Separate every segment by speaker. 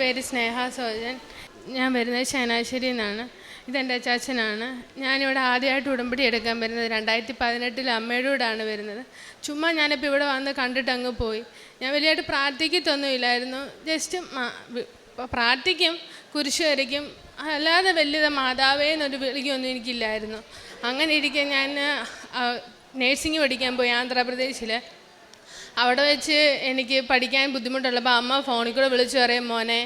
Speaker 1: പേര് സ്നേഹ സോജൻ. ഞാൻ വരുന്നത് ചങ്ങനാശ്ശേരിയിൽ നിന്നാണ്. ഇതെന്റെ അച്ചാച്ചനാണ്. ഞാനിവിടെ ആദ്യമായിട്ട് ഉടമ്പടി എടുക്കാൻ വരുന്നത് രണ്ടായിരത്തി പതിനെട്ടിൽ അമ്മയുടെ കൂടാണ് വരുന്നത്. ചുമ്മാ ഞാനിപ്പോൾ ഇവിടെ വന്ന് കണ്ടിട്ട് അങ്ങ് പോയി. ഞാൻ വലിയതായിട്ട് പ്രാർത്ഥിക്കത്തൊന്നുമില്ലായിരുന്നു. ജസ്റ്റ് പ്രാർത്ഥിക്കും കുരിശ് വരയ്ക്കും അല്ലാതെ വലിയ മാതാവേ എന്നൊരു വിളിക്കൊന്നും എനിക്കില്ലായിരുന്നു. അങ്ങനെ ഇരിക്കെ ഞാൻ നേഴ്സിംഗ് പഠിക്കാൻ പോയി ആന്ധ്രാപ്രദേശിൽ അവിടെ വെച്ച് എനിക്ക് പഠിക്കാൻ ബുദ്ധിമുട്ടുള്ളപ്പോൾ അമ്മ ഫോണിൽ കൂടെ വിളിച്ചു പറയും മോനെ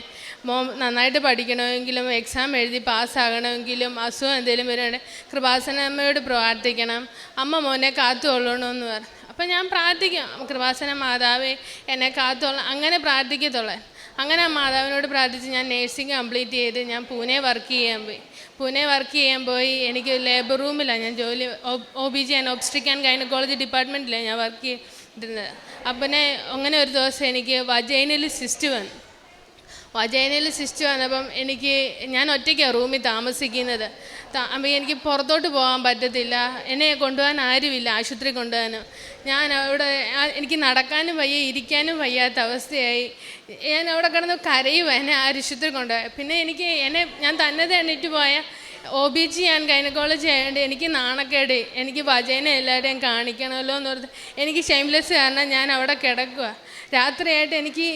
Speaker 1: മോ നന്നായിട്ട് പഠിക്കണമെങ്കിലും എക്സാം എഴുതി പാസ്സാകണമെങ്കിലും അസുഖം എന്തെങ്കിലും വരുവാണെങ്കിൽ കൃപാസന അമ്മയോട് പ്രാർത്ഥിക്കണം. അമ്മ മോനെ കാത്തുകൊള്ളണമെന്ന് പറഞ്ഞു അപ്പം ഞാൻ പ്രാർത്ഥിക്കും കൃപാസന മാതാവേ എന്നെ കാത്തോളാം അങ്ങനെ പ്രാർത്ഥിക്കത്തുള്ളേ. അങ്ങനെ മാതാവിനോട് പ്രാർത്ഥിച്ച് ഞാൻ നേഴ്സിംഗ് കംപ്ലീറ്റ് ചെയ്ത് ഞാൻ പൂനെ വർക്ക് ചെയ്യാൻ പോയി. പൂനെ വർക്ക് ചെയ്യാൻ പോയി എനിക്ക് ലേബർ റൂമിലാണ് ഞാൻ ജോലി O B G and obstetric and gynaecology ഡിപ്പാർട്ട്മെന്റിലാണ് ഞാൻ വർക്ക് ചെയ്തിരുന്നത്. അപ്പം അങ്ങനെ ഒരു ദിവസം എനിക്ക് വജൈനിൽ സിസ്റ്റ് വന്നു. വജൈനയിൽ സിസ്റ്റ് വന്നപ്പം എനിക്ക് ഞാൻ ഒറ്റയ്ക്കാണ് റൂമിൽ താമസിക്കുന്നത്. അപ്പം എനിക്ക് പുറത്തോട്ട് പോകാൻ പറ്റത്തില്ല. എന്നെ കൊണ്ടുപോകാൻ ആരുമില്ല ആശുപത്രി കൊണ്ടുപോകാനും. ഞാൻ അവിടെ എനിക്ക് നടക്കാനും വയ്യ ഇരിക്കാനും വയ്യാത്ത അവസ്ഥയായി. ഞാൻ അവിടെ കിടന്ന് കരയുക എന്നെ ആശുപത്രി കൊണ്ടുപോയി പിന്നെ എനിക്ക് എന്നെ ഞാൻ തന്നെ എണീറ്റ് പോയ O B G and gynaecology ആയതുകൊണ്ട് എനിക്ക് നാണക്കേട്. എനിക്ക് വജേന എല്ലാവരെയും കാണിക്കണമല്ലോ എന്ന് പറഞ്ഞ് എനിക്ക് ഷെയിംലെസ് കാരണം ഞാൻ അവിടെ കിടക്കുക രാത്രിയായിട്ട് എനിക്ക്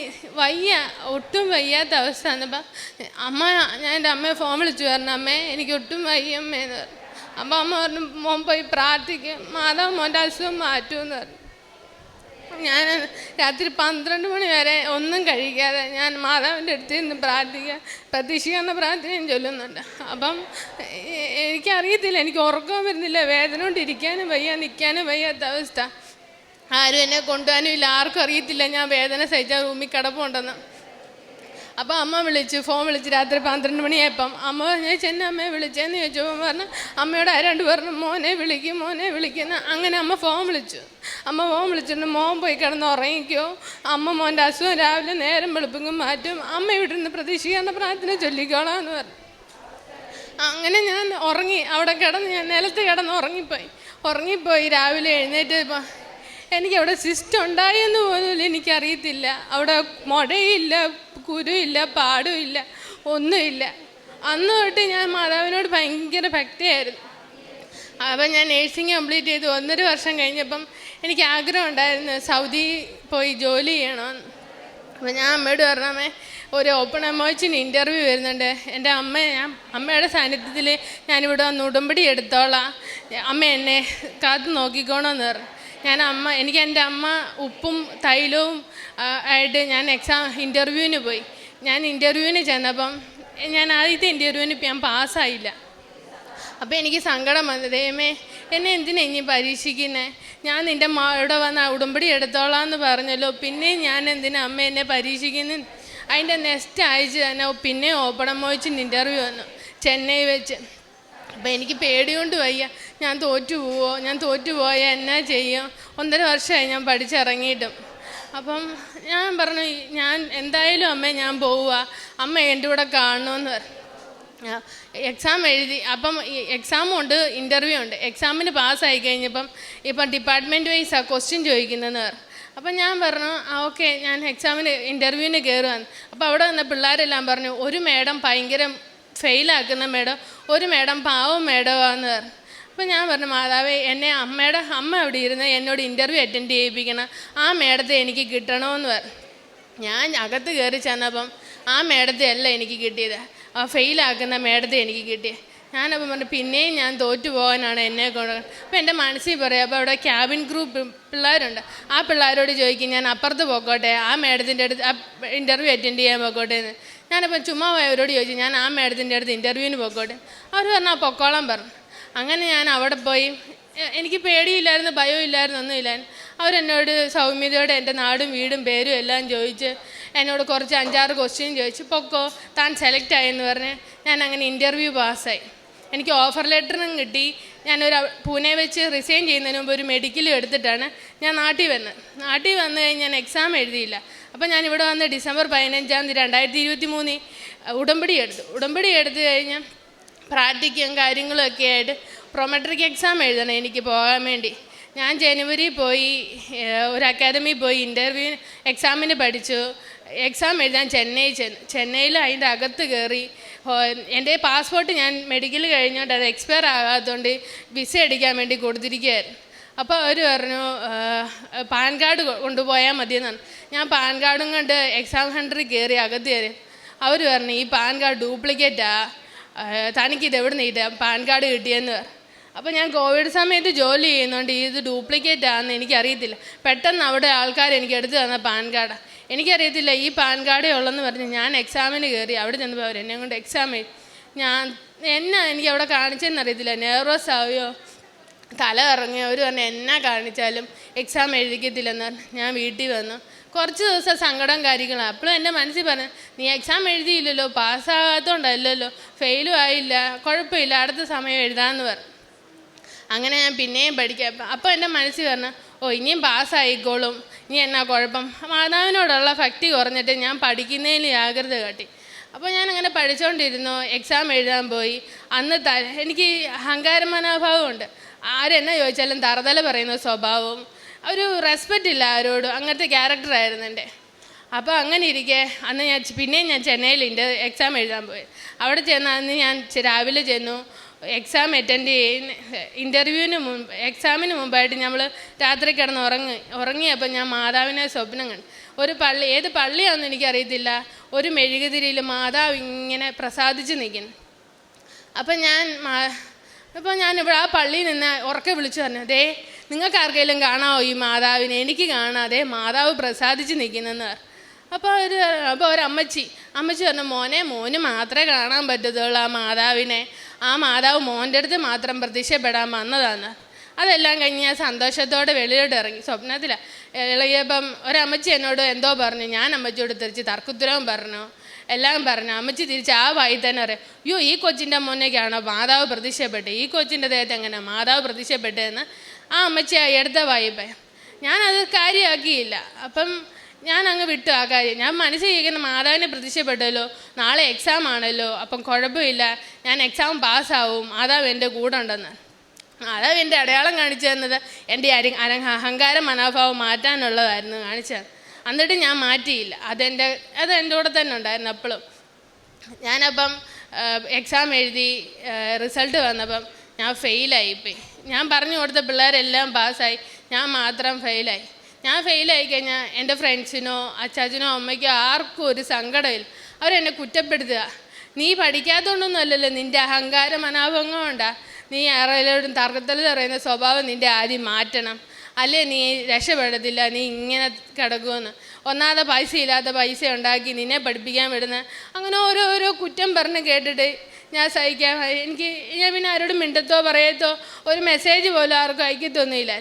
Speaker 1: വയ്യ ഒട്ടും വയ്യാത്ത അവസ്ഥ എന്നപ്പോൾ അമ്മ ഞാൻ എന്റെ അമ്മയെ ഫോൺ വിളിച്ചു പറഞ്ഞു അമ്മേ എനിക്ക് ഒട്ടും വയ്യ അമ്മേന്ന് പറഞ്ഞു. അപ്പോൾ അമ്മ പറഞ്ഞു മോൻ പോയി പ്രാർത്ഥിക്കും. മാതാവ് മോന്റെ അസുഖം മാറ്റുമെന്ന് പറഞ്ഞു. ഞാൻ രാത്രി പന്ത്രണ്ട് മണി വരെ ഒന്നും കഴിക്കാതെ ഞാൻ മാതാവിന്റെ അടുത്ത് നിന്ന് പ്രാർത്ഥിക്കുക പ്രതീക്ഷിക്കുന്ന പ്രാർത്ഥനയും ചൊല്ലുന്നുണ്ട്. അപ്പം എനിക്കറിയത്തില്ല എനിക്ക് ഉറക്കം വരുന്നില്ല വേദന കൊണ്ട് ഇരിക്കാനും വയ്യ നിൽക്കാനും വയ്യാത്ത അവസ്ഥ. ആരും എന്നെ കൊണ്ടുപോകാനും ഇല്ല ആർക്കും അറിയത്തില്ല ഞാൻ വേദന സഹിച്ച റൂമിൽ കിടപ്പുണ്ടെന്ന്. അപ്പോൾ അമ്മ വിളിച്ചു ഫോൺ വിളിച്ച് രാത്രി പന്ത്രണ്ട് മണിയായപ്പം അമ്മ പറഞ്ഞു ചെന്ന അമ്മയെ വിളിച്ചേന്ന് ചോദിച്ചപ്പോൾ പറഞ്ഞു അമ്മയോട് ആരാണ്ട് പറഞ്ഞു മോനെ വിളിക്കും മോനെ വിളിക്കുന്ന അങ്ങനെ അമ്മ ഫോൺ വിളിച്ചു. അമ്മ ഫോൺ വിളിച്ചിട്ട് മോൻ പോയി കിടന്ന് ഉറങ്ങിക്കോ. അമ്മ മോന്റെ അസുഖം രാവിലെ നേരം വെളുപ്പിങ്ങും മാറ്റും. അമ്മ ഇവിടെ നിന്ന് പ്രതീക്ഷിക്കാവുന്ന പ്രാർത്ഥന ചൊല്ലിക്കോളാം എന്ന് പറഞ്ഞു. അങ്ങനെ ഞാൻ ഉറങ്ങി. അവിടെ കിടന്ന് ഞാൻ നിലത്ത് കിടന്ന് ഉറങ്ങിപ്പോയി. ഉറങ്ങിപ്പോയി രാവിലെ എഴുന്നേറ്റ് എനിക്ക് അവിടെ സിസ്റ്റം ഉണ്ടായെന്ന് പോലും എനിക്കറിയത്തില്ല. അവിടെ മുടയില്ല കുരുയില്ല പാടുമില്ല ഒന്നുമില്ല അന്ന് തൊട്ട് ഞാൻ മാതാവിനോട് ഭയങ്കര ഭക്തിയായിരുന്നു. അപ്പം ഞാൻ നേഴ്സിംഗ് കംപ്ലീറ്റ് ചെയ്തു. ഒന്നര വർഷം കഴിഞ്ഞപ്പം എനിക്ക് ആഗ്രഹം ഉണ്ടായിരുന്നു സൗദി പോയി ജോലി ചെയ്യണമെന്ന്. അപ്പം ഞാൻ അമ്മയോട് പറഞ്ഞമ്മേ ഒരു ഓപ്പൺ അമ്മോച്ചിന് ഇന്റർവ്യൂ വരുന്നുണ്ട്. എന്റെ അമ്മ ഞാൻ അമ്മയുടെ സാന്നിധ്യത്തിൽ ഞാനിവിടെ വന്ന് ഉടമ്പടി എടുത്തോളാം. അമ്മ എന്നെ കാത്തു നോക്കിക്കോണമെന്ന് പറഞ്ഞു. ഞാൻ അമ്മ എനിക്ക് എന്റെ അമ്മ ഉപ്പും തൈലവും ആയിട്ട് ഞാൻ എക്സാം ഇന്റർവ്യൂവിന് പോയി. ഞാൻ ഇന്റർവ്യൂവിന് ചെന്നപ്പം ഞാൻ ആദ്യത്തെ ഇന്റർവ്യൂവിന് ഞാൻ പാസ്സായില്ല അപ്പോൾ എനിക്ക് സങ്കടം വന്നു ദൈവമേ എന്നെ എന്തിനാ ഇനി പരീക്ഷിക്കുന്നത് ഞാൻ നിന്റെ മാ ഇവിടെ വന്ന് ഉടമ്പടി എടുത്തോളാം എന്ന് പറഞ്ഞല്ലോ പിന്നെ ഞാൻ എന്തിനാ അമ്മ എന്നെ പരീക്ഷിക്കുന്നു? അതിന്റെ നെക്സ്റ്റ് ആഴ്ച തന്നെ പിന്നെ ഓപ്പണം മോയിച്ചിന് ഇന്റർവ്യൂ വന്നു ചെന്നൈ വെച്ച്. അപ്പോൾ എനിക്ക് പേടികൊണ്ട് വയ്യ. ഞാൻ തോറ്റു പോവോ ഞാൻ തോറ്റു പോയാൽ എന്നാ ചെയ്യും? ഒന്നര വർഷമായി ഞാൻ പഠിച്ചിറങ്ങിയിട്ടും. അപ്പം ഞാൻ പറഞ്ഞു ഞാൻ എന്തായാലും അമ്മ ഞാൻ പോവുക അമ്മ എന്റെ കൂടെ കാണണമെന്ന് പറഞ്ഞു. എക്സാം എഴുതി അപ്പം എക്സാമും ഉണ്ട് ഇന്റർവ്യൂ ഉണ്ട്. എക്സാമിന് പാസ്സായി കഴിഞ്ഞപ്പം ഇപ്പം ഡിപ്പാർട്ട്മെന്റ് വൈസാണ് ക്വസ്റ്റ്യൻ ചോദിക്കുന്നതെന്ന് പറഞ്ഞു. അപ്പം ഞാൻ പറഞ്ഞു ആ ഓക്കെ ഞാൻ എക്സാമിന് ഇന്റർവ്യൂവിന് കയറുവാന്ന് അപ്പോൾ അവിടെ വന്ന പിള്ളേരെല്ലാം പറഞ്ഞു ഒരു മേഡം ഭയങ്കര ഫെയിലാക്കുന്ന മേഡം ഒരു മേഡം പാവം മേഡമാണെന്ന് പറഞ്ഞു. അപ്പം ഞാൻ പറഞ്ഞു മാതാവേ എന്നെ അമ്മയുടെ അമ്മ അവിടെ ഇരുന്ന് എന്നോട് ഇന്റർവ്യൂ അറ്റൻഡ് ചെയ്യിപ്പിക്കണം. ആ മേഡത്തെ എനിക്ക് കിട്ടണമെന്ന് പറഞ്ഞു ഞാൻ അകത്ത് കയറി ചെന്നപ്പം ആ മേഡത്തെ അല്ല എനിക്ക് കിട്ടിയത്. ആ ഫെയിലാക്കുന്ന മേഡത്തെ എനിക്ക് കിട്ടിയത് ഞാനപ്പം പറഞ്ഞു പിന്നെയും ഞാൻ തോറ്റു പോകാനാണ് എന്നെ കൊണ്ട് അപ്പം എന്റെ മനസ്സിൽ പറയാം അപ്പോൾ അവിടെ ക്യാബിൻ ഗ്രൂപ്പ് പിള്ളേരുണ്ട്. ആ പിള്ളേരോട് ചോദിക്കും ഞാൻ അപ്പുറത്ത് പോക്കോട്ടെ? ആ മേഡത്തിന്റെ അടുത്ത് ആ ഇന്റർവ്യൂ അറ്റൻഡ് ചെയ്യാൻ പോക്കോട്ടെ എന്ന് ഞാനപ്പം ചുമ്മാ പോയവരോട് ചോദിച്ചു ഞാൻ ആ മേഡത്തിന്റെ അടുത്ത് ഇന്റർവ്യൂവിന് പോക്കോട്ടെ? അവർ പറഞ്ഞു ആ പൊക്കോളം പറഞ്ഞു. അങ്ങനെ ഞാൻ അവിടെ പോയി. എനിക്ക് പേടിയില്ലായിരുന്നു ഭയം ഇല്ലായിരുന്നു ഒന്നുമില്ലായിരുന്നു. അവരെന്നോട് സൗമ്യതയോടെ എന്റെ നാടും വീടും പേരും എല്ലാം ചോദിച്ച് എന്നോട് കുറച്ച് അഞ്ചാറ് ക്വസ്റ്റ്യൻ ചോദിച്ചു പൊക്കോ താൻ സെലക്ട് ആയെന്ന് പറഞ്ഞ് ഞാൻ അങ്ങനെ ഇന്റർവ്യൂ പാസ്സായി എനിക്ക് ഓഫർ ലെറ്ററും കിട്ടി. ഞാനൊരു പൂനെ വെച്ച് റിസൈൻ ചെയ്യുന്നതിന് മുമ്പ് ഒരു മെഡിക്കലും എടുത്തിട്ടാണ് ഞാൻ നാട്ടിൽ വന്നത് നാട്ടിൽ വന്നു കഴിഞ്ഞ് ഞാൻ എക്സാം എഴുതിയില്ല. അപ്പോൾ ഞാൻ ഇവിടെ വന്ന് ഡിസംബർ പതിനഞ്ചാം തീയതി രണ്ടായിരത്തി ഇരുപത്തി മൂന്നിൽ ഉടമ്പടി എടുത്തു. ഉടമ്പടി എടുത്തു കഴിഞ്ഞ് പ്രാക്ടിക്കും കാര്യങ്ങളൊക്കെ ആയിട്ട് പ്രൊമെട്രിക് എക്സാം എഴുതണം എനിക്ക് പോകാൻ വേണ്ടി. ഞാൻ ജനുവരി പോയി ഒരു അക്കാദമി പോയി ഇന്റർവ്യൂ എക്സാമിന് പഠിച്ചു. എക്സാം എഴുതാൻ ചെന്നൈ ചെന്നു ചെന്നൈയിൽ അതിന്റെ അകത്ത് കയറി എന്റെ പാസ്പോർട്ട് ഞാൻ മെഡിക്കൽ കഴിഞ്ഞുകൊണ്ട് അത് എക്സ്പയർ ആകാത്തതുകൊണ്ട് വിസ അടിക്കാൻ വേണ്ടി കൊടുത്തിരിക്കുകയായിരുന്നു. അപ്പോൾ അവർ പറഞ്ഞു പാൻ കാർഡ് കൊണ്ടുപോയാൽ മതിയെന്നാണ്. ഞാൻ പാൻ കാർഡും കൊണ്ട് എക്സാം സെന്ററിൽ കയറി അകത്ത് കയറി. അവർ പറഞ്ഞു ഈ പാൻ കാർഡ് ഡ്യൂപ്ലിക്കേറ്റാ തനിക്കിത് എവിടെ നിന്ന് പാൻ കാർഡ് കിട്ടിയെന്ന്. അപ്പോൾ ഞാൻ കോവിഡ് സമയത്ത് ജോലി ചെയ്യുന്നതുകൊണ്ട് ഇത് ഡ്യൂപ്ലിക്കേറ്റ് ആണെന്ന് എനിക്കറിയത്തില്ല. പെട്ടെന്ന് അവിടെ ആൾക്കാർ എനിക്ക് എടുത്തു തന്ന പാൻ കാർഡാണ് എനിക്കറിയത്തില്ല ഈ പാൻ കാർഡേ ഉള്ളെന്ന് പറഞ്ഞ് ഞാൻ എക്സാമിന് കയറി അവിടെ ചെന്നപ്പോൾ അവർ എന്നെ കൊണ്ട് എക്സാം എഴുതി ഞാൻ എന്നാ എനിക്ക് അവിടെ കാണിച്ചതെന്ന് അറിയത്തില്ല. നെർവസ് ആവുകയോ തല ഇറങ്ങിയോ അവർ പറഞ്ഞു എന്നാ കാണിച്ചാലും എക്സാം എഴുതിക്കത്തില്ലെന്ന് പറഞ്ഞു ഞാൻ വീട്ടിൽ വന്നു. കുറച്ച് ദിവസം സങ്കടം കാര്യങ്ങളാണ് അപ്പോഴും എന്റെ മനസ്സിൽ പറഞ്ഞു നീ എക്സാം എഴുതിയില്ലല്ലോ പാസ്സാകാത്തതുകൊണ്ടല്ലല്ലോ ഫെയിലും ആയില്ല കുഴപ്പമില്ല അടുത്ത സമയം എഴുതാമെന്ന് പറഞ്ഞു അങ്ങനെ ഞാൻ പിന്നെയും പഠിക്കാം. അപ്പോൾ എന്റെ മനസ്സിൽ പറഞ്ഞു ഓ ഇനിയും പാസ്സായിക്കോളും. ഇനി എന്നാ കുഴപ്പം? മാതാവിനോടുള്ള ഭക്തി കുറഞ്ഞിട്ട് ഞാൻ പഠിക്കുന്നതിൽ ജാഗ്രത കാട്ടി. അപ്പോൾ ഞാൻ അങ്ങനെ പഠിച്ചുകൊണ്ടിരുന്നു എക്സാം എഴുതാൻ പോയി. അന്ന് ത എനിക്ക് അഹങ്കാര മനോഭാവമുണ്ട് ആരെന്നാ ചോദിച്ചാലും തറതല പറയുന്ന സ്വഭാവവും ഒരു റെസ്പെക്റ്റ് ഇല്ല ആരോടും. അങ്ങനത്തെ ക്യാരക്ടറായിരുന്നു എന്റെ. അപ്പോൾ അങ്ങനെ ഇരിക്കെ. അന്ന് ഞാൻ പിന്നെയും ഞാൻ ചെന്നൈയിൽ എന്റെ എക്സാം എഴുതാൻ പോയി. അവിടെ ചെന്ന് അന്ന് ഞാൻ രാവിലെ ചെന്നു. എക്സാം അറ്റൻഡ് ചെയ്യുന്ന ഇന്റർവ്യൂവിന് മുമ്പ് എക്സാമിന് മുമ്പായിട്ട് നമ്മൾ രാത്രി കിടന്ന് ഉറങ്ങി ഉറങ്ങിയപ്പോൾ ഞാൻ മാതാവിനെ സ്വപ്നം കണ്ടു. ഒരു പള്ളി ഏത് പള്ളിയാണെന്ന് എനിക്കറിയത്തില്ല. ഒരു മെഴുകുതിരിയിൽ മാതാവ് ഇങ്ങനെ പ്രസാദിച്ച് നിൽക്കുന്നു അപ്പം ഞാൻ അപ്പോൾ ഞാൻ ഇവിടെ ആ പള്ളിയിൽ നിന്ന് ഉറക്കെ വിളിച്ചു പറഞ്ഞു ദേ നിങ്ങൾക്ക് ആർക്കെങ്കിലും കാണാമോ ഈ മാതാവിനെ? എനിക്ക് കാണാതെ മാതാവ് പ്രസാദിച്ച് നിൽക്കുന്നെന്ന്. അപ്പോൾ ഒരു അപ്പോൾ ഒരമ്മച്ചി അമ്മച്ചി പറഞ്ഞു മോനെ മോന് മാത്രമേ കാണാൻ പറ്റത്തുള്ളൂ ആ മാതാവിനെ. ആ മാതാവ് മോന്റെ അടുത്ത് മാത്രം പ്രത്യക്ഷപ്പെടാൻ വന്നതാണ് അതെല്ലാം കഴിഞ്ഞ് ഞാൻ സന്തോഷത്തോടെ വെളിയിലോട്ട് ഇറങ്ങി. സ്വപ്നത്തിലാണ് ഇളകിയപ്പം ഒരമ്മച്ചി എന്നോട് എന്തോ പറഞ്ഞു. ഞാൻ അമ്മച്ചിയോട് തിരിച്ച് തർക്കുത്തരവും പറഞ്ഞു. എല്ലാം പറഞ്ഞു. അമ്മച്ചി തിരിച്ച് ആ വായി തന്നെ പറയും അയ്യോ ഈ കൊച്ചിന്റെ മുന്നേക്കാണോ മാതാവ് പ്രത്യക്ഷപ്പെട്ടത്? ഈ കൊച്ചിന്റെ ദേഹത്ത് എങ്ങനെ മാതാവ് പ്രത്യക്ഷപ്പെട്ടതെന്ന്? ആ അമ്മച്ചി എടുത്ത വായിപ്പേ. ഞാനത് കാര്യമാക്കിയില്ല അപ്പം ഞാൻ അങ്ങ് വിട്ടു ആ കാര്യം. ഞാൻ മനസ്സിൽ ചെയ്യുന്ന മാതാവിനെ പ്രതീക്ഷപ്പെട്ടല്ലോ നാളെ എക്സാം ആണല്ലോ. അപ്പം കുഴപ്പമില്ല. ഞാൻ എക്സാം പാസ്സാവും. മാതാവ് എന്റെ കൂടെ ഉണ്ടെന്ന്. മാതാവ് എന്റെ അടയാളം കാണിച്ചു തന്നത് എന്റെ അര അഹങ്കാര മനോഭാവം മാറ്റാനുള്ളതായിരുന്നു കാണിച്ചത്. എന്നിട്ട് ഞാൻ മാറ്റിയില്ല. അതെന്റെ അത് എന്റെ കൂടെ തന്നെ ഉണ്ടായിരുന്നു അപ്പോഴും. ഞാനപ്പം എക്സാം എഴുതി റിസൾട്ട് വന്നപ്പം ഞാൻ ഫെയിലായിപ്പോയി ഞാൻ പറഞ്ഞു കൊടുത്ത പിള്ളേരെല്ലാം പാസ്സായി. ഞാൻ മാത്രം ഫെയിലായി. ഞാൻ ഫെയിലായി കഴിഞ്ഞാൽ എന്റെ ഫ്രണ്ട്സിനോ അച്ചാച്ചനോ അമ്മയ്ക്കോ ആർക്കും ഒരു സങ്കടമില്ല. അവരെന്നെ കുറ്റപ്പെടുത്തുക. നീ പഠിക്കാത്തതുകൊണ്ടൊന്നും അല്ലല്ലോ നിന്റെ അഹങ്കാര മനോഭംഗം നീ ആരെങ്കിലും തർക്കത്തിൽ പറയുന്ന സ്വഭാവം നിന്റെ ആദ്യം മാറ്റണം. അല്ലേ നീ രക്ഷപ്പെടത്തില്ല നീ ഇങ്ങനെ കിടക്കുമെന്ന്. ഒന്നാമത് പൈസ ഇല്ലാത്ത പൈസ ഉണ്ടാക്കി നിന്നെ പഠിപ്പിക്കാൻ വിടുന്ന. അങ്ങനെ ഓരോ ഓരോ കുറ്റം പറഞ്ഞ് കേട്ടിട്ട് ഞാൻ സഹിക്കാൻ. എനിക്ക് ഞാൻ പിന്നെ ആരോടും മിണ്ടത്തോ പറയത്തോ ഒരു മെസ്സേജ് പോലും ആർക്കും അയക്കത്തൊന്നുമില്ല.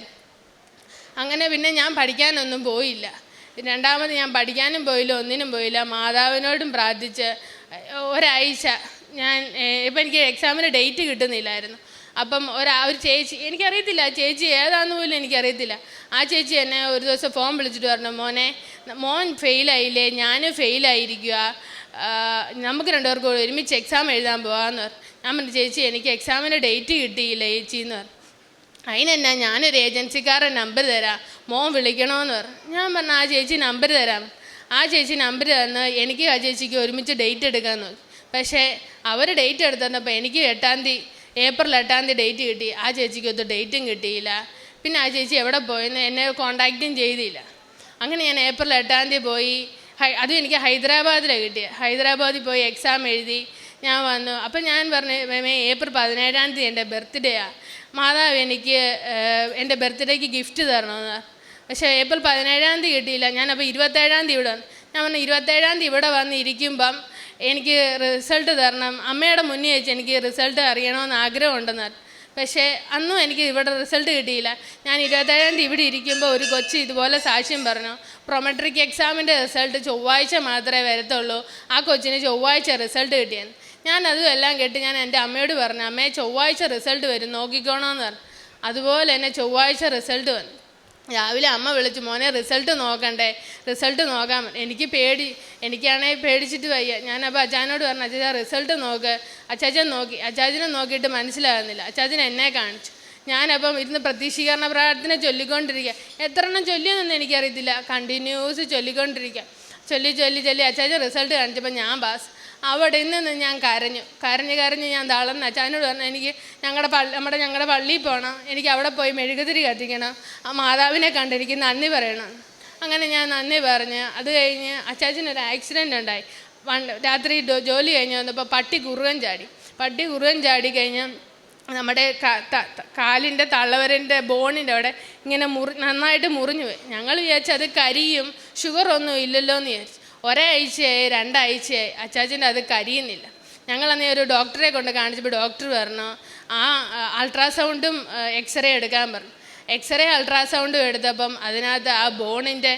Speaker 1: അങ്ങനെ പിന്നെ ഞാൻ പഠിക്കാനൊന്നും പോയില്ല. രണ്ടാമത് ഞാൻ പഠിക്കാനും പോയില്ല ഒന്നിനും പോയില്ല. മാതാവിനോടും പ്രാർത്ഥിച്ച് ഒരാഴ്ച ഞാൻ ഇപ്പം എനിക്ക് എക്സാമിന് ഡേറ്റ് കിട്ടുന്നില്ലായിരുന്നു. അപ്പം ഒരാ ഒരു ചേച്ചി എനിക്കറിയത്തില്ല ആ ചേച്ചി ഏതാണെന്ന് പോലും എനിക്കറിയത്തില്ല. ആ ചേച്ചി എന്നെ ഒരു ദിവസം ഫോൺ വിളിച്ചിട്ട് പറഞ്ഞു മോനെ മോൻ ഫെയിലായില്ലേ ഞാനും ഫെയിലായിരിക്കുക നമുക്ക് രണ്ടുപേർക്കും കൂടി ഒരുമിച്ച് എക്സാം എഴുതാൻ പോകാമെന്ന് പറഞ്ഞു. ഞാൻ പറഞ്ഞു ചേച്ചി എനിക്ക് എക്സാമിന്റെ ഡേറ്റ് കിട്ടിയില്ല ചേച്ചി എന്ന് പറഞ്ഞു അതിനെന്നാ ഞാനൊരു ഏജൻസിക്കാരുടെ നമ്പർ തരാം. മോൻ വിളിക്കണമെന്ന് പറഞ്ഞു. ഞാൻ പറഞ്ഞു ആ ചേച്ചി നമ്പർ തരാം. ആ ചേച്ചി നമ്പർ തന്ന് എനിക്ക് ആ ചേച്ചിക്ക് ഒരുമിച്ച് ഡേറ്റ് എടുക്കാമെന്ന് നോക്കി. പക്ഷേ അവർ ഡേറ്റ് എടുത്തപ്പോൾ എനിക്ക് എട്ടാം തീയതി ഏപ്രിൽ എട്ടാം തീയതി ഡേറ്റ് കിട്ടി. ആ ചേച്ചിക്ക് ഒത്ത് ഡേറ്റും കിട്ടിയില്ല. പിന്നെ ആ ചേച്ചി എവിടെ പോയെന്ന് എന്നെ കോണ്ടാക്റ്റും ചെയ്തില്ല. അങ്ങനെ ഞാൻ ഏപ്രിൽ എട്ടാം തീയതി പോയി. അതും എനിക്ക് ഹൈദരാബാദിലാണ് കിട്ടിയത് ഹൈദരാബാദിൽ പോയി എക്സാം എഴുതി ഞാൻ വന്നു. അപ്പം ഞാൻ പറഞ്ഞു മേ ഏപ്രിൽ പതിനേഴാം തീയതി എന്റെ ബർത്ത്ഡേയാണ് മാതാവ് എനിക്ക് എന്റെ ബർത്ത്ഡേക്ക് ഗിഫ്റ്റ് തരണമെന്ന്. പക്ഷേ ഏപ്രിൽ പതിനേഴാം തീയതി കിട്ടിയില്ല. ഞാനപ്പോൾ ഇരുപത്തേഴാം തീയതി ഇവിടെ ഞാൻ പറഞ്ഞു ഇരുപത്തേഴാം തീയതി ഇവിടെ വന്ന് ഇരിക്കുമ്പം എനിക്ക് റിസൾട്ട് തരണം. അമ്മയുടെ മുന്നേ വെച്ച് എനിക്ക് റിസൾട്ട് അറിയണമെന്ന് ആഗ്രഹമുണ്ടെന്ന് പറഞ്ഞു. പക്ഷേ അന്നും എനിക്ക് ഇവിടെ റിസൾട്ട് കിട്ടിയില്ല. ഞാൻ ഇരുപത്തേഴാം തീയതി ഇവിടെ ഇരിക്കുമ്പോൾ ഒരു കൊച്ച് ഇതുപോലെ സാക്ഷ്യം പറഞ്ഞു. പ്രൊമെട്രിക് എക്സാമിന്റെ റിസൾട്ട് ചൊവ്വാഴ്ച മാത്രമേ വരത്തുള്ളൂ. ആ കൊച്ചിന് ചൊവ്വാഴ്ച റിസൾട്ട് കിട്ടിയെന്ന്. ഞാൻ അതും എല്ലാം കേട്ട് ഞാൻ എന്റെ അമ്മയോട് പറഞ്ഞു അമ്മയെ ചൊവ്വാഴ്ച റിസൾട്ട് വരും നോക്കിക്കോണമെന്ന് പറഞ്ഞു. അതുപോലെ തന്നെ ചൊവ്വാഴ്ച റിസൾട്ട് വന്നു. രാവിലെ അമ്മ വിളിച്ചു മോനെ റിസൾട്ട് നോക്കണ്ടേ? റിസൾട്ട് നോക്കാൻ എനിക്ക് പേടി എനിക്കാണെങ്കിൽ പേടിച്ചിട്ട് വയ്യ. ഞാൻ അപ്പോൾ അച്ചാനോട് പറഞ്ഞു അച്ചാച്ച റിസൾട്ട് നോക്ക്. അച്ചാച്ചൻ നോക്കി അച്ചാച്ചനെ നോക്കിയിട്ട് മനസ്സിലാകുന്നില്ല. അച്ചാച്ചൻ എന്നെ കാണിച്ചു. ഞാനപ്പം ഇരുന്ന് പ്രതീക്ഷീകരണ പ്രാർത്ഥന ചൊല്ലിക്കൊണ്ടിരിക്കുക എത്ര എണ്ണം ചൊല്ലിയെന്നൊന്നും എനിക്കറിയത്തില്ല. കണ്ടിന്യൂസ് ചൊല്ലിക്കൊണ്ടിരിക്കുക ചൊല്ലി ചൊല്ലി ചൊല്ലി അച്ചാച്ചൻ റിസൾട്ട് കാണിച്ചപ്പോൾ ഞാൻ പാസ്. അവിടെ നിന്ന് ഞാൻ കരഞ്ഞു. കരഞ്ഞ് കരഞ്ഞ് ഞാൻ തളർന്ന് അച്ചാനോട് പറഞ്ഞു എനിക്ക് ഞങ്ങളുടെ പള്ളി നമ്മുടെ ഞങ്ങളുടെ പള്ളിയിൽ പോകണം എനിക്ക് അവിടെ പോയി മെഴുകുതിരി കത്തിക്കണം. ആ മാതാവിനെ കണ്ട് എനിക്ക് നന്ദി പറയണം. അങ്ങനെ ഞാൻ നന്ദി പറഞ്ഞ്. അത് കഴിഞ്ഞ് അച്ചാച്ചനൊരു ആക്സിഡന്റ് ഉണ്ടായി. രാത്രി ജോലി കഴിഞ്ഞ് വന്നപ്പോൾ പട്ടി കുറുകൻ ചാടി. പട്ടി കുറുകൻ ചാടി കഴിഞ്ഞ് നമ്മുടെ കാലിന്റെ തള്ളവരന്റെ ബോണിന്റെ അവിടെ ഇങ്ങനെ മുറി നന്നായിട്ട് മുറിഞ്ഞു പോയി. ഞങ്ങൾ വിചാരിച്ചത് കരിയും ഷുഗറൊന്നും ഇല്ലല്ലോ എന്ന് വിചാരിച്ചു. ഒരാഴ്ചയായി രണ്ടാഴ്ചയായി. അച്ചാച്ചന്റെ അത് കരിയുന്നില്ല. ഞങ്ങൾ ഞങ്ങളന്നേ ഒരു ഡോക്ടറെ കൊണ്ട് കാണിച്ചപ്പോൾ ഡോക്ടർ പറഞ്ഞു ആ അൾട്രാസൗണ്ടും എക്സ്റേ എടുക്കാൻ പറഞ്ഞു. എക്സ്റേ അൾട്രാസൗണ്ടും എടുത്തപ്പം അതിനകത്ത് ആ ബോണിന്റെ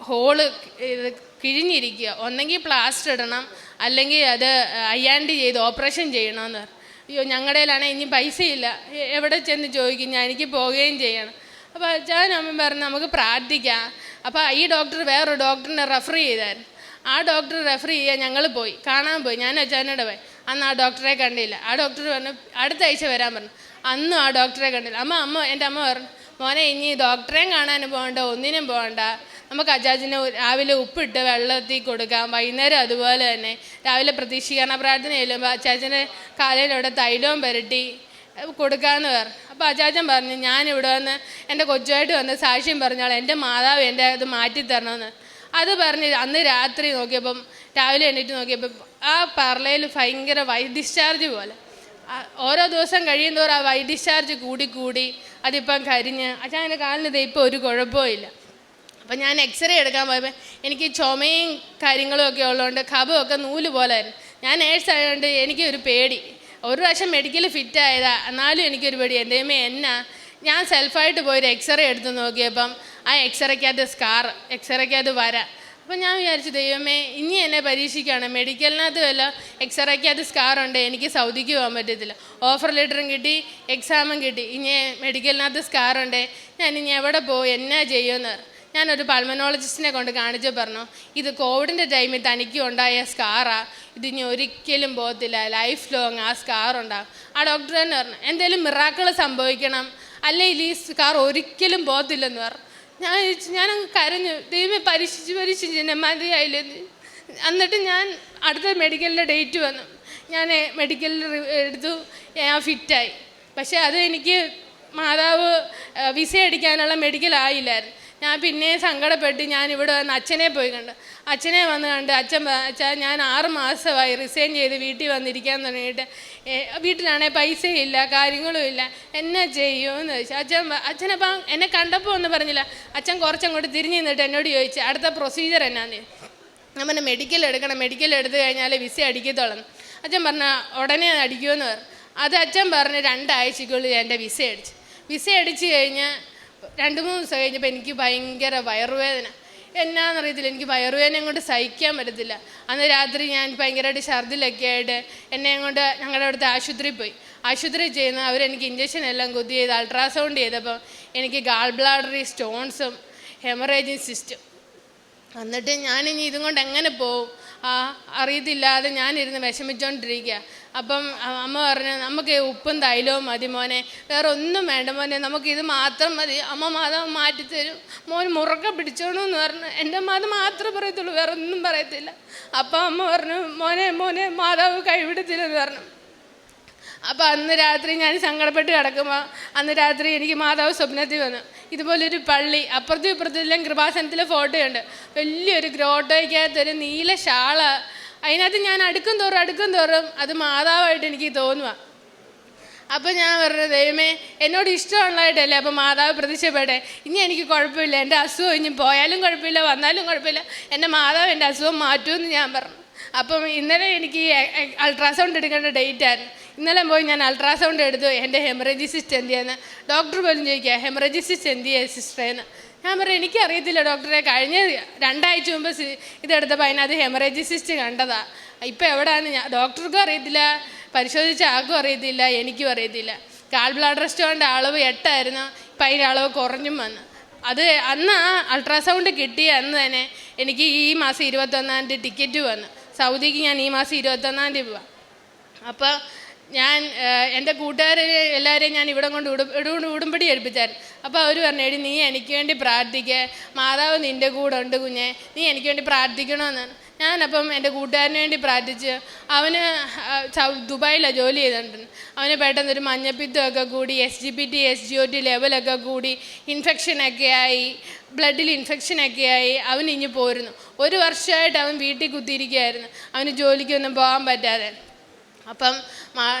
Speaker 1: ഹോൾ ഇത് കിഴിഞ്ഞിരിക്കുക. ഒന്നെങ്കിൽ പ്ലാസ്റ്റർ ഇടണം അല്ലെങ്കിൽ അത് അയ്യാണ്ട് ചെയ്ത് ഓപ്പറേഷൻ ചെയ്യണമെന്ന് പറഞ്ഞു. അയ്യോ ഞങ്ങളുടെയിലാണെങ്കിൽ ഇനി പൈസയില്ല. എവിടെ ചെന്ന് ചോദിക്കും ഞാൻ എനിക്ക് പോവുകയും ചെയ്യണം. അപ്പോൾ അച്ചാൻ അമ്മ പറഞ്ഞു നമുക്ക് പ്രാർത്ഥിക്കാം. അപ്പോൾ ഈ ഡോക്ടർ വേറൊരു ഡോക്ടറിനെ റെഫർ ചെയ്തായിരുന്നു. ആ ഡോക്ടർ റെഫർ ചെയ്യാൻ ഞങ്ങൾ പോയി. കാണാൻ പോയി. ഞാൻ അച്ഛനോട് പോയി അന്ന് ആ ഡോക്ടറെ കണ്ടില്ല. ആ ഡോക്ടർ പറഞ്ഞു അടുത്ത ആഴ്ച വരാൻ പറഞ്ഞു. അന്നും ആ ഡോക്ടറെ കണ്ടില്ല. അമ്മ അമ്മ എന്റെ അമ്മ പറഞ്ഞു മോനെ ഇനി ഡോക്ടറെയും കാണാനും പോകണ്ട ഒന്നിനും പോകണ്ട. നമുക്ക് അജാജിന് രാവിലെ ഉപ്പിട്ട് വെള്ളത്തിൽ കൊടുക്കാം വൈകുന്നേരം അതുപോലെ തന്നെ. രാവിലെ പ്രതീക്ഷിക്കണ പ്രാർത്ഥന ചെല്ലുമ്പോൾ അച്ചാച്ചന്റെ കാലയിലൂടെ തൈലവും പുരട്ടി കൊടുക്കാമെന്ന് പറഞ്ഞു. അപ്പോൾ അച്ചാച്ചൻ പറഞ്ഞു ഞാൻ ഇവിടെ വന്ന് എന്റെ കൊച്ചുമായിട്ട് വന്ന് സാക്ഷ്യം പറഞ്ഞാൽ എന്റെ മാതാവ് എന്റെ അത് മാറ്റി തരണമെന്ന് അത് പറഞ്ഞ് അന്ന് രാത്രി നോക്കിയപ്പം രാവിലെ എണീറ്റ് നോക്കിയപ്പം ആ പർലയിൽ ഭയങ്കര വൈ ഡിസ്ചാർജ് പോലെ. ഓരോ ദിവസം കഴിയുന്നതോറും ആ വൈറ്റ് ഡിസ്ചാർജ് കൂടി കൂടി അതിപ്പം കരിഞ്ഞ്. അച്ഛന്റെ കാലിന് ദേ ഇപ്പോൾ ഒരു കുഴപ്പമില്ല അപ്പം ഞാൻ എക്സ്റേ എടുക്കാൻ പോയപ്പോൾ എനിക്ക് ചുമയും കാര്യങ്ങളും ഒക്കെ ഉള്ളതുകൊണ്ട് കഫമൊക്കെ നൂൽ പോലെ ആയിരുന്നു. ഞാൻ നേഴ്സ് ആയതുകൊണ്ട് എനിക്ക് ഒരു പേടി. ഒരു പ്രാവശ്യം മെഡിക്കൽ ഫിറ്റ് എന്നാലും എനിക്കൊരു പേടി. എന്റെ എന്നാ? ഞാൻ സെൽഫായിട്ട് പോയി ഒരു എക്സ്റേ എടുത്ത് നോക്കിയപ്പം ആ എക്സ്റേക്കകത്ത് സ്കാർ എക്സ്റേക്കകത്ത് വര. അപ്പം ഞാൻ വിചാരിച്ചു ദൈവമേ ഇനി എന്നെ പരീക്ഷിക്കുകയാണ്. മെഡിക്കലിനകത്ത് വല്ല എക്സ്റേക്കകത്ത് സ്കാർ ഉണ്ട് എനിക്ക് സൗദിക്ക് പോകാൻ പറ്റത്തില്ല. ഓഫർ ലെറ്ററും കിട്ടി എക്സാമും കിട്ടി. ഇനി മെഡിക്കലിനകത്ത് സ്കാർ ഉണ്ട്. ഞാൻ ഇനി എവിടെ പോകും എന്നാ ചെയ്യുമെന്ന് ഞാനൊരു പൾമനോളജിസ്റ്റിനെ കൊണ്ട് കാണിച്ച് പറഞ്ഞു ഇത് കോവിഡിന്റെ ടൈമിൽ തനിക്ക് ഉണ്ടായ സ്കാറാ ഇത് ഇനി ഒരിക്കലും പോകത്തില്ല. ലൈഫ് ലോങ് ആ സ്കാർ ഉണ്ടാകും ആ ഡോക്ടർ തന്നെ പറഞ്ഞു എന്തെങ്കിലും മിറാക്കൾ സംഭവിക്കണം. അല്ലെങ്കിൽ ഈ സ്കാർ ഒരിക്കലും പോകത്തില്ലെന്ന് പറഞ്ഞു. ഞാൻ ഞാൻ ഞാനങ്ങ് കരഞ്ഞു. ദൈവമേ പരീക്ഷിച്ച് പരീക്ഷിച്ച് എന്നെ മതിയായില്ലേ? എന്നിട്ട് ഞാൻ അടുത്ത മെഡിക്കലിന്റെ ഡേറ്റ് വന്നു. ഞാൻ മെഡിക്കലിൽ എടുത്തു. ഞാൻ ഫിറ്റായി. പക്ഷേ അത് എനിക്ക് മാതാവ് വിസ അടിക്കാനുള്ള മെഡിക്കൽ ആയില്ലായിരുന്നു. ഞാൻ പിന്നെ സങ്കടപ്പെട്ട് ഞാൻ ഇവിടെ വന്ന് അച്ഛനെ പോയി കണ്ടു. അച്ഛനെ വന്ന് കണ്ട് അച്ഛൻ അച്ഛാ ഞാൻ ആറ് മാസമായി റിസൈൻ ചെയ്ത് വീട്ടിൽ വന്നിരിക്കാൻ തുടങ്ങിയിട്ട്. വീട്ടിലാണെങ്കിൽ പൈസയില്ല കാര്യങ്ങളും ഇല്ല എന്നാ ചെയ്യുമെന്ന് ചോദിച്ചു. അച്ഛൻ അച്ഛനപ്പം എന്നെ കണ്ടപ്പോൾ ഒന്നും പറഞ്ഞില്ല. അച്ഛൻ കുറച്ചങ്ങോട്ട് തിരിഞ്ഞു നിന്നിട്ട് എന്നോട് ചോദിച്ചു അടുത്ത പ്രൊസീജിയർ എന്നാന്ന്? പറഞ്ഞു മെഡിക്കൽ എടുക്കണം. മെഡിക്കൽ എടുത്തു കഴിഞ്ഞാൽ വിസ അടിക്കത്തോളം അച്ഛൻ പറഞ്ഞ ഉടനെ അടിക്കുമെന്ന് പറഞ്ഞു. അത് അച്ഛൻ പറഞ്ഞ് രണ്ടാഴ്ചക്കുള്ളിൽ എന്റെ വിസ അടിച്ചു. വിസ അടിച്ചു കഴിഞ്ഞ് രണ്ട് മൂന്ന് ദിവസം കഴിഞ്ഞപ്പോൾ എനിക്ക് ഭയങ്കര വയറുവേദന. എന്നാന്നറിയത്തില്ല എനിക്ക് വയറുവേദന കൊണ്ട് സഹിക്കാൻ പറ്റത്തില്ല. അന്ന് രാത്രി ഞാൻ ഭയങ്കരമായിട്ട് ഛർദിലൊക്കെ ആയിട്ട് എന്നെ കൊണ്ട് ഞങ്ങളുടെ അടുത്ത് ആശുപത്രിയിൽ പോയി. ആശുപത്രി ചെയ്യുന്ന അവരെനിക്ക് ഇഞ്ചക്ഷൻ എല്ലാം കുത്തി ചെയ്ത് അൾട്രാസൗണ്ട് ചെയ്തപ്പോൾ എനിക്ക് ഗാൾ ബ്ലാഡറി സ്റ്റോൺസും ഹെമറേജിങ് സിസ്റ്റം എന്നിട്ട് ഞാനിനി ഇതും കൊണ്ട് എങ്ങനെ പോവും? അറിയത്തില്ലാതെ ഞാനിരുന്ന് വിഷമിച്ചോണ്ടിരിക്കുക അപ്പം അമ്മ പറഞ്ഞു നമുക്ക് ഉപ്പും തൈലവും മതി മോനെ. വേറെ ഒന്നും വേണ്ട മോനെ. നമുക്ക് ഇത് മാത്രം മതി. അമ്മ മാതാവ് മാറ്റിത്തരും മോൻ മുറുക്ക പിടിച്ചോണു എന്ന് പറഞ്ഞു എന്റെ മാത മാത്രമേ പറയത്തുള്ളൂ. വേറെ ഒന്നും പറയത്തില്ല. അപ്പം അമ്മ പറഞ്ഞു മോനെ മോനെ മാതാവ് കൈവിടത്തില്ലെന്ന് പറഞ്ഞു. അപ്പോൾ അന്ന് രാത്രി ഞാൻ സങ്കടപ്പെട്ട് കിടക്കുമ്പോൾ അന്ന് രാത്രി എനിക്ക് മാതാവ് സ്വപ്നത്തിൽ വന്നു. ഇതുപോലൊരു പള്ളി അപ്പുറത്തും ഇപ്പുറത്തും എല്ലാം ഫോട്ടോ ഉണ്ട്. വലിയൊരു ഗ്രോട്ടോയ്ക്കകത്ത് ഒരു നീല ഷാള. അതിനകത്ത് ഞാൻ അടുക്കും തോറും അടുക്കും തോറും അത് മാതാവായിട്ട് എനിക്ക് തോന്നുക അപ്പോൾ ഞാൻ പറഞ്ഞു ദൈവമേ എന്നോട് ഇഷ്ടമുള്ളതായിട്ടല്ലേ അപ്പോൾ മാതാവ് പ്രതീക്ഷപ്പെടെ ഇനി എനിക്ക് കുഴപ്പമില്ല എന്റെ അസുഖം ഇനി പോയാലും കുഴപ്പമില്ല വന്നാലും കുഴപ്പമില്ല. എന്റെ മാതാവ് എന്റെ അസുഖം മാറ്റുമെന്ന് ഞാൻ പറഞ്ഞു. അപ്പം ഇന്നലെ എനിക്ക് അൾട്രാസൗണ്ട് എടുക്കേണ്ട ഡേറ്റ് ആയിരുന്നു. ഇന്നലെ പോയി ഞാൻ അൾട്രാസൗണ്ട് എടുത്തു. എന്റെ ഹെമറേജിസിസ്റ്റ് എന്ത് ചെയ്യുന്ന? ഡോക്ടർ പോലും ചോദിക്കുക ഹെമറേജിസിസ്റ്റ് എന്ത് ചെയ്യുക സിസ്റ്ററേന്ന് ഞാൻ പറയും എനിക്കറിയത്തില്ല ഡോക്ടറെ. കഴിഞ്ഞ രണ്ടാഴ്ച മുമ്പ് ഇതെടുത്തപ്പോൾ അതിനകത്ത് ഹെമറേജിസിസ്റ്റ് കണ്ടതാ. ഇപ്പം എവിടെയാണ് ഞാൻ ഡോക്ടർക്കും അറിയത്തില്ല പരിശോധിച്ച ആർക്കും അറിയത്തില്ല എനിക്കും അറിയത്തില്ല. കാൽ ബ്ലഡ് റെസ്റ്റോറിന്റെ അളവ് എട്ടായിരുന്നു ഇപ്പം അതിന്റെ അളവ് കുറഞ്ഞും വന്നു. അത് അന്ന് ആ അൾട്രാസൗണ്ട് കിട്ടിയ അന്ന് തന്നെ എനിക്ക് ഈ മാസം ഇരുപത്തൊന്നാം തീയതി ടിക്കറ്റ് വന്നു. സൗദിക്ക് ഞാൻ ഈ മാസം ഇരുപത്തൊന്നാം തീയതി പോവാം. അപ്പോൾ ഞാൻ എന്റെ കൂട്ടുകാരെ എല്ലാവരെയും ഞാൻ ഇവിടെ കൊണ്ട് ഉടും ഉടമ്പടി എടുപ്പിച്ചായിരുന്നു അപ്പോൾ അവർ പറഞ്ഞു എടി നീ എനിക്ക് വേണ്ടി പ്രാർത്ഥിക്കുക മാതാവ് നിന്റെ കൂടെ ഉണ്ട് കുഞ്ഞെ. നീ എനിക്ക് വേണ്ടി പ്രാർത്ഥിക്കണമെന്നാണ് ഞാനപ്പം എന്റെ കൂട്ടുകാരന് വേണ്ടി പ്രാർത്ഥിച്ച് അവന് ദുബായിലാണ് ജോലി ചെയ്തിട്ടുണ്ട് അവന് പെട്ടെന്ന് ഒരു മഞ്ഞപ്പിത്തമൊക്കെ കൂടി S G P T S G O T ലെവലൊക്കെ കൂടി ഇൻഫെക്ഷനൊക്കെ ആയി ബ്ലഡിൽ ഇൻഫെക്ഷനൊക്കെ ആയി അവൻ ഇനി പോരുന്നു. ഒരു വർഷമായിട്ട് അവൻ വീട്ടിൽ കുത്തിയിരിക്കുകയായിരുന്നു അവന് ജോലിക്കൊന്നും പോകാൻ പറ്റാതെ. അപ്പം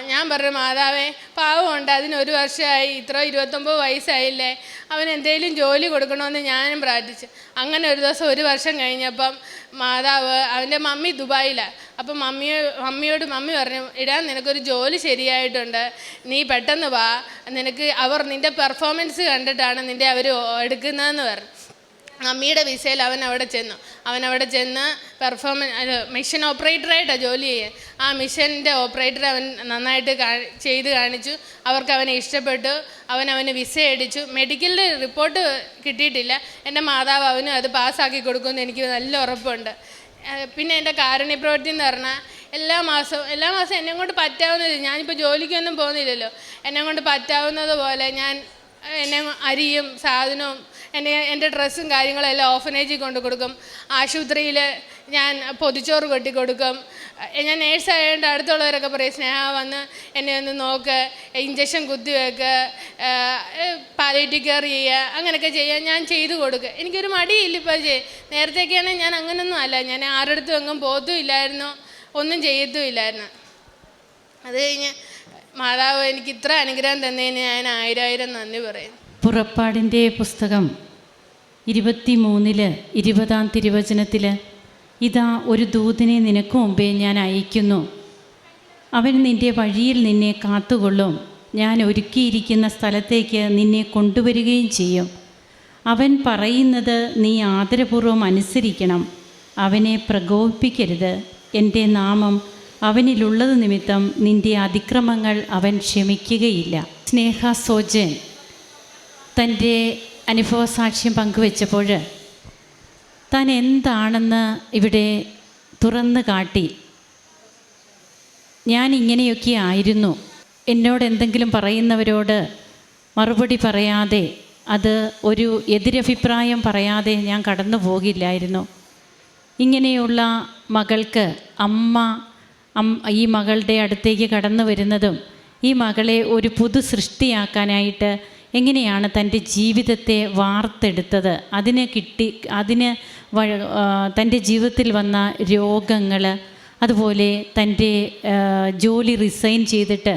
Speaker 1: ഞാൻ പറഞ്ഞു മാതാവേ പാവമുണ്ട്. അതിന് ഒരു വർഷമായി ഇത്ര ഇരുപത്തൊമ്പത് വയസ്സായില്ലേ. അവൻ എന്തെങ്കിലും ജോലി കൊടുക്കണമെന്ന് ഞാനും പ്രാർത്ഥിച്ചു. അങ്ങനെ ഒരു ദിവസം ഒരു വർഷം കഴിഞ്ഞപ്പം മാതാവ് അവന്റെ മമ്മി ദുബായിലാണ് അപ്പം മമ്മിയെ മമ്മിയോട് മമ്മി പറഞ്ഞു ഇടാൻ നിനക്കൊരു ജോലി ശരിയായിട്ടുണ്ട്. നീ പെട്ടെന്ന് വാ. നിനക്ക് അവർ നിന്റെ പെർഫോമൻസ് കണ്ടിട്ടാണ് നിന്റെ അവർ എടുക്കുന്നതെന്ന് പറഞ്ഞു. മമ്മിയുടെ വിസയിൽ അവൻ അവിടെ ചെന്നു. അവൻ അവിടെ ചെന്ന് പെർഫോമൻസ് മിഷൻ ഓപ്പറേറ്ററായിട്ടാണ് ജോലി ചെയ്യുക ആ മിഷന്റെ ഓപ്പറേറ്റർ അവൻ നന്നായിട്ട് ചെയ്ത് കാണിച്ചു. അവർക്ക് അവനെ ഇഷ്ടപ്പെട്ടു. അവൻ അവന് വിസ അടിച്ചു. മെഡിക്കലിന്റെ റിപ്പോർട്ട് കിട്ടിയിട്ടില്ല. എന്റെ മാതാവ് അവനും അത് പാസ്സാക്കി കൊടുക്കുമെന്ന് എനിക്ക് നല്ല ഉറപ്പുണ്ട്. പിന്നെ എന്റെ കാരുണ്യപ്രവൃത്തി എന്ന് പറഞ്ഞാൽ എല്ലാ മാസവും എല്ലാ മാസവും എന്നെ കൊണ്ട് പറ്റാവുന്നത് ഞാനിപ്പോൾ ജോലിക്കൊന്നും പോകുന്നില്ലല്ലോ. എന്നെ കൊണ്ട് പറ്റാവുന്നത് പോലെ ഞാൻ എന്നെ അരിയും സാധനവും എന്നെ എന്റെ ഡ്രസ്സും കാര്യങ്ങളെല്ലാം ഓഫനേജിൽ കൊണ്ട് കൊടുക്കും. ആശുപത്രിയിൽ ഞാൻ പൊതിച്ചോറ് കൊട്ടി കൊടുക്കും. ഞാൻ നേഴ്സായതുകൊണ്ട് അടുത്തുള്ളവരൊക്കെ പറയും സ്നേഹ വന്ന് എന്നെ ഒന്ന് നോക്ക്. ഇഞ്ചക്ഷൻ കുത്തിവെക്ക് പാലേറ്റീവ് കെയർ ചെയ്യുക അങ്ങനെയൊക്കെ ചെയ്യാൻ ഞാൻ ചെയ്തു കൊടുക്കുക എനിക്കൊരു മടിയില്ല ഇപ്പോൾ ചെയ്യും നേരത്തേക്കാണെങ്കിൽ ഞാൻ അങ്ങനൊന്നും അല്ല. ഞാൻ ആരുടെ എങ്ങും പോത്തും ഇല്ലായിരുന്നു. ഒന്നും ചെയ്യത്തും ഇല്ലായിരുന്നു. അത് കഴിഞ്ഞ് മാതാവ് എനിക്ക് ഇത്ര അനുഗ്രഹം തന്നതിന് ഞാൻ ആയിരം നന്ദി പറയും.
Speaker 2: പുറപ്പാടിന്റെ പുസ്തകം ഇരുപത്തി മൂന്നിൽ ഇരുപതാം തിരുവചനത്തിൽ ഇതാ ഒരു ദൂതിനെ നിനക്ക് മുമ്പേ ഞാൻ അയക്കുന്നു അവൻ നിന്റെ വഴിയിൽ നിന്നെ കാത്തുകൊള്ളും. ഞാൻ ഒരുക്കിയിരിക്കുന്ന സ്ഥലത്തേക്ക് നിന്നെ കൊണ്ടുവരികയും ചെയ്യും. അവൻ പറയുന്നത് നീ ആദരപൂർവം അനുസരിക്കണം. അവനെ പ്രകോപിപ്പിക്കരുത്. എന്റെ നാമം അവനിലുള്ളത് നിമിത്തം നിന്റെ അതിക്രമങ്ങൾ അവൻ ക്ഷമിക്കുകയില്ല. സ്നേഹ സോജൻ. തന്റെ അനുഭവ സാക്ഷ്യം പങ്കുവെച്ചപ്പോൾ താൻ എന്താണെന്ന് ഇവിടെ തുറന്നു കാട്ടി. ഞാൻ ഇങ്ങനെയൊക്കെ ആയിരുന്നു. എന്നോട് എന്തെങ്കിലും പറയുന്നവരോട് മറുപടി പറയാതെ അത് ഒരു എതിരഭിപ്രായം പറയാതെ ഞാൻ കടന്നു പോകില്ലായിരുന്നു. ഇങ്ങനെയുള്ള മകൾക്ക് അമ്മ ഈ മകളുടെ അടുത്തേക്ക് കടന്നു വരുന്നതും ഈ മകളെ ഒരു പുതു സൃഷ്ടിയാക്കാനായിട്ട് എങ്ങനെയാണ് തന്റെ ജീവിതത്തെ വാർത്തെടുത്തത്? അതിന് കിട്ടി അതിന് തന്റെ ജീവിതത്തിൽ വന്ന രോഗങ്ങൾ അതുപോലെ തന്റെ ജോലി റിസൈൻ ചെയ്തിട്ട്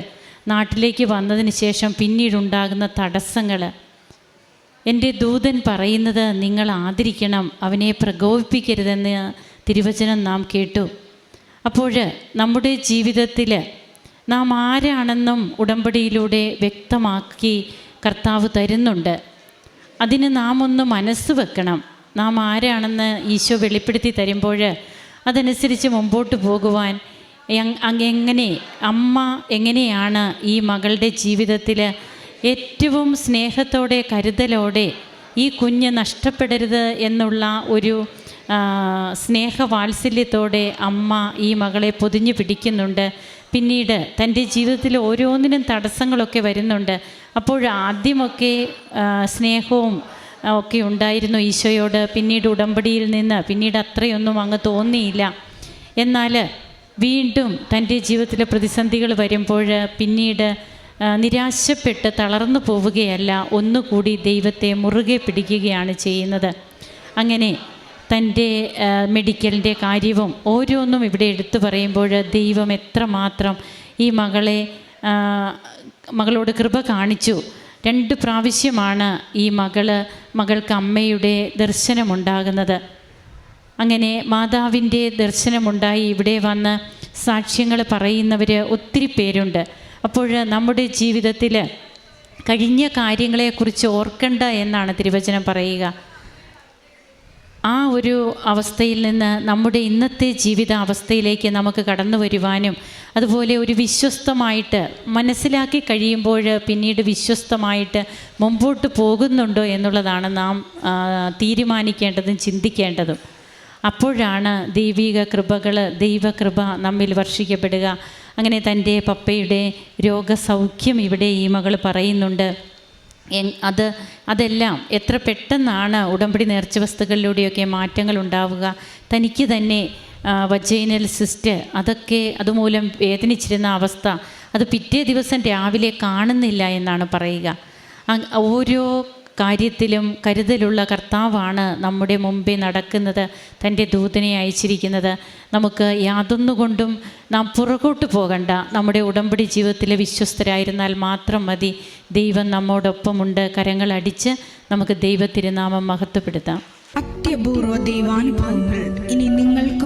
Speaker 2: നാട്ടിലേക്ക് വന്നതിന് ശേഷം പിന്നീടുണ്ടാകുന്ന തടസ്സങ്ങൾ. എന്റെ ദൂതൻ പറയുന്നത് നിങ്ങൾ ആദരിക്കണം അവനെ പ്രകോപിപ്പിക്കരുതെന്ന് തിരുവചനം നാം കേട്ടു. അപ്പോൾ നമ്മുടെ ജീവിതത്തിൽ നാം ആരാണെന്നും ഉടമ്പടിയിലൂടെ വ്യക്തമാക്കി കർത്താവ് തരുന്നുണ്ട്. അതിന് നാം ഒന്ന് മനസ്സ് വെക്കണം. നാം ആരാണെന്ന് ഈശോ വെളിപ്പെടുത്തി തരുമ്പോൾ അതനുസരിച്ച് മുമ്പോട്ട് പോകുവാൻ എങ്- എങ്ങനെ അമ്മ എങ്ങനെയാണ് ഈ മകളുടെ ജീവിതത്തിൽ ഏറ്റവും സ്നേഹത്തോടെ കരുതലോടെ ഈ കുഞ്ഞ് നഷ്ടപ്പെടരുത് എന്നുള്ള ഒരു സ്നേഹവാത്സല്യത്തോടെ അമ്മ ഈ മകളെ പൊതിഞ്ഞു പിടിക്കുന്നുണ്ട്. പിന്നീട് തന്റെ ജീവിതത്തിൽ ഓരോന്നിനും തടസ്സങ്ങളൊക്കെ വരുന്നുണ്ട്. ആ, സ്നേഹവും ഒക്കെ ഉണ്ടായിരുന്നു ഈശോയോട്. പിന്നീട് ഉടമ്പടിയിൽ നിന്ന് പിന്നീട് അത്രയൊന്നും അങ്ങ് തോന്നിയില്ല. എന്നാൽ വീണ്ടും തന്റെ ജീവിതത്തിലെ പ്രതിസന്ധികൾ വരുമ്പോൾ പിന്നീട് നിരാശപ്പെട്ട് തളർന്നു പോവുകയല്ല. ഒന്നുകൂടി ദൈവത്തെ മുറുകെ പിടിക്കുകയാണ് ചെയ്യുന്നത്. അങ്ങനെ തന്റെ മെഡിക്കലിന്റെ കാര്യവും ഓരോന്നും ഇവിടെ എടുത്തു പറയുമ്പോൾ ദൈവം എത്രമാത്രം ഈ മകളെ മകളോട് കൃപ കാണിച്ചു. രണ്ട് പ്രാവശ്യമാണ് ഈ മകൾ മകൾക്ക് അമ്മയുടെ ദർശനമുണ്ടാകുന്നത്. അങ്ങനെ മാതാവിന്റെ ദർശനമുണ്ടായി. ഇവിടെ വന്ന് സാക്ഷ്യങ്ങൾ പറയുന്നവർ ഒത്തിരി പേരുണ്ട്. അപ്പോൾ നമ്മുടെ ജീവിതത്തിൽ കഴിഞ്ഞ കാര്യങ്ങളെക്കുറിച്ച് ഓർക്കണ്ട എന്നാണ് തിരുവചനം പറയുക. ആ ഒരു അവസ്ഥയിൽ നിന്ന് നമ്മുടെ ഇന്നത്തെ ജീവിത അവസ്ഥയിലേക്ക് നമുക്ക് കടന്നു വരുവാനും അതുപോലെ ഒരു വിശ്വസ്തമായിട്ട് മനസ്സിലാക്കി കഴിയുമ്പോൾ പിന്നീട് വിശ്വസ്തമായിട്ട് മുമ്പോട്ട് പോകുന്നുണ്ടോ എന്നുള്ളതാണ് നാം തീരുമാനിക്കേണ്ടതും ചിന്തിക്കേണ്ടതും. അപ്പോഴാണ് ദൈവിക കൃപകൾ ദൈവകൃപ നമ്മിൽ വർഷിക്കപ്പെടുക. അങ്ങനെ തന്റെ പപ്പയുടെ രോഗസൗഖ്യം ഇവിടെ ഈ മകൾ പറയുന്നുണ്ട്. അത് അതെല്ലാം എത്ര പെട്ടെന്നാണ് ഉടമ്പടി നേർച്ച വസ്തുക്കളിലൂടെയൊക്കെ മാറ്റങ്ങൾ ഉണ്ടാവുക തനിക്ക് തന്നെ വജൈനൽ സിസ്റ്റ് അതൊക്കെ അതുമൂലം വേദനിച്ചിരുന്ന അവസ്ഥ അത് പിറ്റേ ദിവസം രാവിലെ കാണുന്നില്ല എന്നാണ് പറയുക. ഓരോ കാര്യത്തിലും കരുതലുള്ള കർത്താവാണ് നമ്മുടെ മുമ്പേ നടക്കുന്നത് തന്റെ ദൂതനെ അയച്ചിരിക്കുന്നത്. നമുക്ക് യാതൊന്നുകൊണ്ടും നാം പുറകോട്ട് പോകണ്ട. നമ്മുടെ ഉടമ്പടി ജീവിതത്തിലെ വിശ്വസ്തരായിരുന്നാൽ മാത്രം മതി. ദൈവം നമ്മോടൊപ്പമുണ്ട്. കരങ്ങളടിച്ച് നമുക്ക് ദൈവത്തിരുനാമം മഹത്വപ്പെടുത്താം.
Speaker 3: അത്യപൂർവ ദൈവാനുഭവങ്ങൾ. ഇനി